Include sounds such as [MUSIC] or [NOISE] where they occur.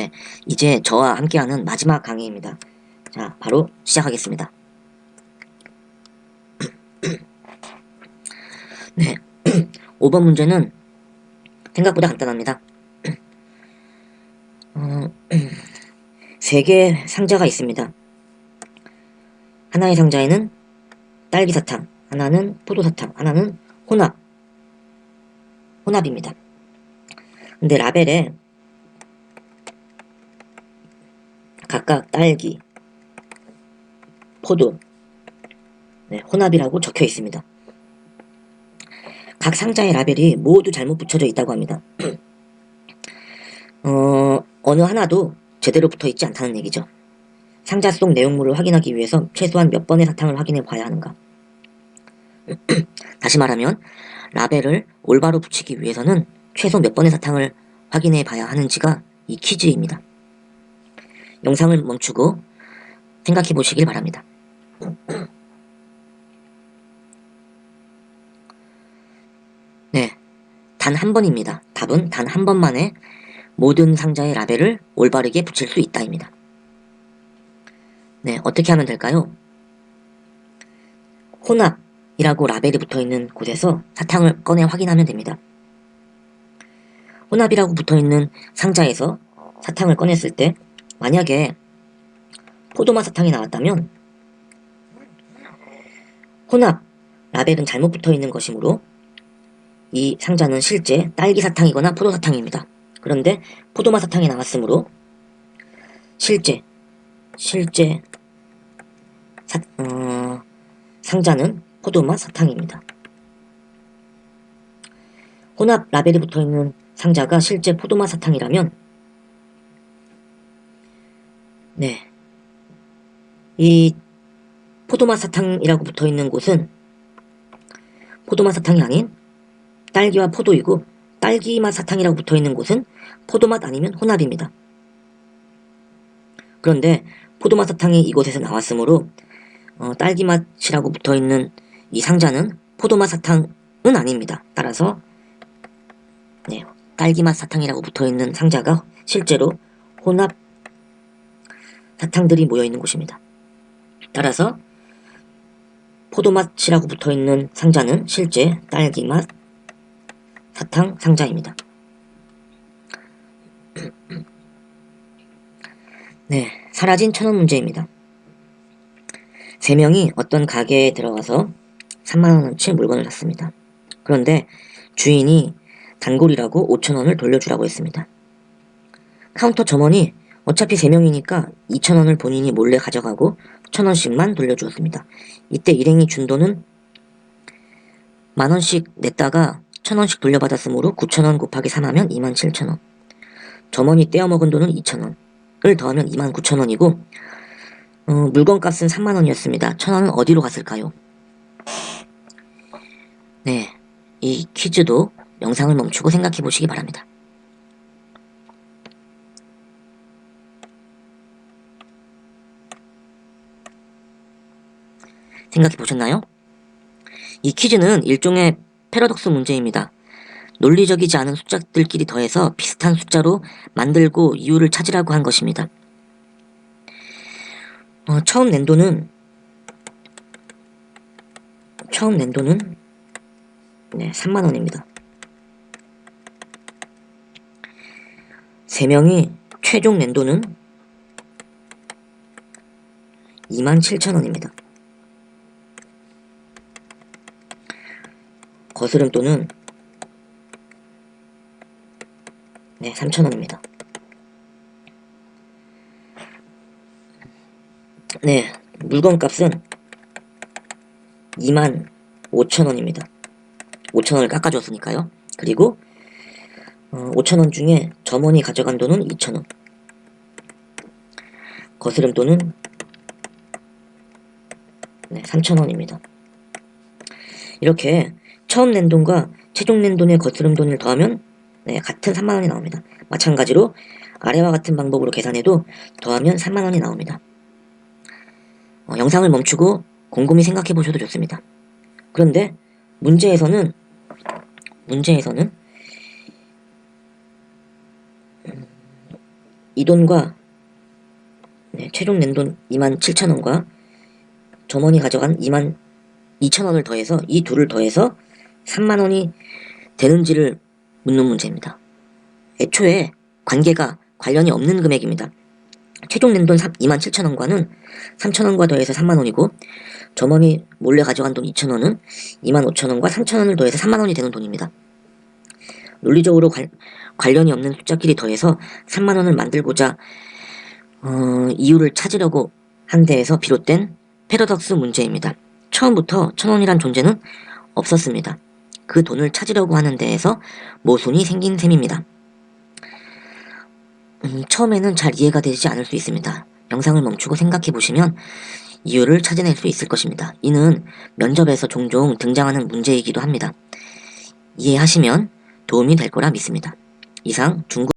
네, 이제 저와 함께하는 마지막 강의입니다. 자, 바로 시작하겠습니다. [CLEARS THROAT] 네, [CLEARS THROAT] 5번 문제는 생각보다 간단합니다. [CLEARS THROAT] 어, 세 개의 상자가 있습니다. 하나의 상자에는 딸기 사탕, 하나는 포도 사탕, 하나는 혼합, 혼합입니다. 근데 라벨에 각각 딸기, 포도, 네, 혼합이라고 적혀 있습니다. 각 상자의 라벨이 모두 잘못 붙여져 있다고 합니다. [CLEARS THROAT] 어, 어느 하나도 제대로 붙어 있지 않다는 얘기죠. 상자 속 내용물을 확인하기 위해서 최소한 몇 번의 사탕을 확인해 봐야 하는가. [CLEARS THROAT] 다시 말하면 라벨을 올바로 붙이기 위해서는 최소 몇 번의 사탕을 확인해 봐야 하는지가 이 퀴즈입니다. 영상을 멈추고 생각해 보시길 바랍니다. [CLEARS THROAT] 네. 단 한 번입니다. 답은 단 한 번만에 모든 상자의 라벨을 올바르게 붙일 수 있다입니다. 네, 어떻게 하면 될까요? 혼합이라고 라벨이 붙어 있는 곳에서 사탕을 꺼내 확인하면 됩니다. 혼합이라고 붙어 있는 상자에서 사탕을 꺼냈을 때 만약에 포도맛 사탕이 나왔다면 혼합 라벨은 잘못 붙어 있는 것이므로 이 상자는 실제 딸기 사탕이거나 포도 사탕입니다. 그런데 포도맛 사탕이 나왔으므로 실제 실제 사, 어, 상자는 포도맛 사탕입니다. 혼합 라벨이 붙어 있는 상자가 실제 포도맛 사탕이라면 네. 이 포도맛 사탕이라고 붙어 있는 곳은 포도맛 사탕이 아닌 딸기와 포도이고 딸기맛 사탕이라고 붙어 있는 곳은 포도맛 아니면 혼합입니다. 그런데 포도맛 사탕이 이곳에서 나왔으므로 어, 딸기맛이라고 붙어 있는 이 상자는 포도맛 사탕은 아닙니다. 따라서 네, 딸기맛 사탕이라고 붙어 있는 상자가 실제로 혼합 사탕들이 모여 있는 곳입니다. 따라서 포도맛이라고 붙어 있는 상자는 실제 딸기맛 사탕 상자입니다. [CLEARS THROAT] 네, 사라진 천원 문제입니다. 세 명이 어떤 가게에 들어가서 3만원어치 물건을 샀습니다. 그런데 주인이 단골이라고 5천원을 돌려주라고 했습니다. 카운터 점원이 어차피 3명이니까 2천원을 본인이 몰래 가져가고 1천원씩만 돌려주었습니다. 이때 일행이 준 돈은 만원씩 냈다가 천원씩 돌려받았으므로 9천원 곱하기 3하면 2만 7천원. 점원이 떼어먹은 돈은 2천원을 더하면 2만 9천원이고 어, 물건값은 3만원이었습니다. 천원은 어디로 갔을까요? 네, 이 퀴즈도 영상을 멈추고 생각해 보시기 바랍니다. 생각해 보셨나요? 이 퀴즈는 일종의 패러독스 문제입니다. 논리적이지 않은 숫자들끼리 더해서 비슷한 숫자로 만들고 이유를 찾으라고 한 것입니다. 어, 처음 낸 돈은 처음 낸 돈은 네, 3만원입니다. 세 명이 최종 낸 돈은 2만 7천원입니다. 거스름돈은 네, 3,000원입니다. 네, 물건값은 2만 5천원입니다. 5천원을 깎아줬으니까요. 그리고 어, 5천원 중에 점원이 가져간 돈은 2천원. 거스름 돈은 네, 3천원입니다. 이렇게 처음 낸 돈과 최종 낸 돈의 거스름 돈을 더하면 네, 같은 3만원이 나옵니다. 마찬가지로 아래와 같은 방법으로 계산해도 더하면 3만원이 나옵니다. 어, 영상을 멈추고 곰곰이 생각해 보셔도 좋습니다. 그런데 문제에서는 문제에서는 이 돈과 네, 최종 낸 돈 27,000원과 점원이 가져간 2만 2천원을 더해서 이 둘을 더해서 3만원이 되는지를 묻는 문제입니다. 애초에 관계가 관련이 없는 금액입니다. 최종 낸 돈 2만 7천원과는 3천원과 더해서 3만원이고 점원이 몰래 가져간 돈 2천원은 2만 5천원과 3천원을 더해서 3만원이 되는 돈입니다. 논리적으로 관, 관련이 없는 숫자끼리 더해서 3만원을 만들고자 어, 이유를 찾으려고 한 데에서 비롯된 패러독스 문제입니다. 처음부터 천원이란 존재는 없었습니다. 그 돈을 찾으려고 하는 데에서 모순이 생긴 셈입니다. 음, 처음에는 잘 이해가 되지 않을 수 있습니다. 영상을 멈추고 생각해 보시면 이유를 찾아낼 수 있을 것입니다. 이는 면접에서 종종 등장하는 문제이기도 합니다. 이해하시면 도움이 될 거라 믿습니다. 이상 중국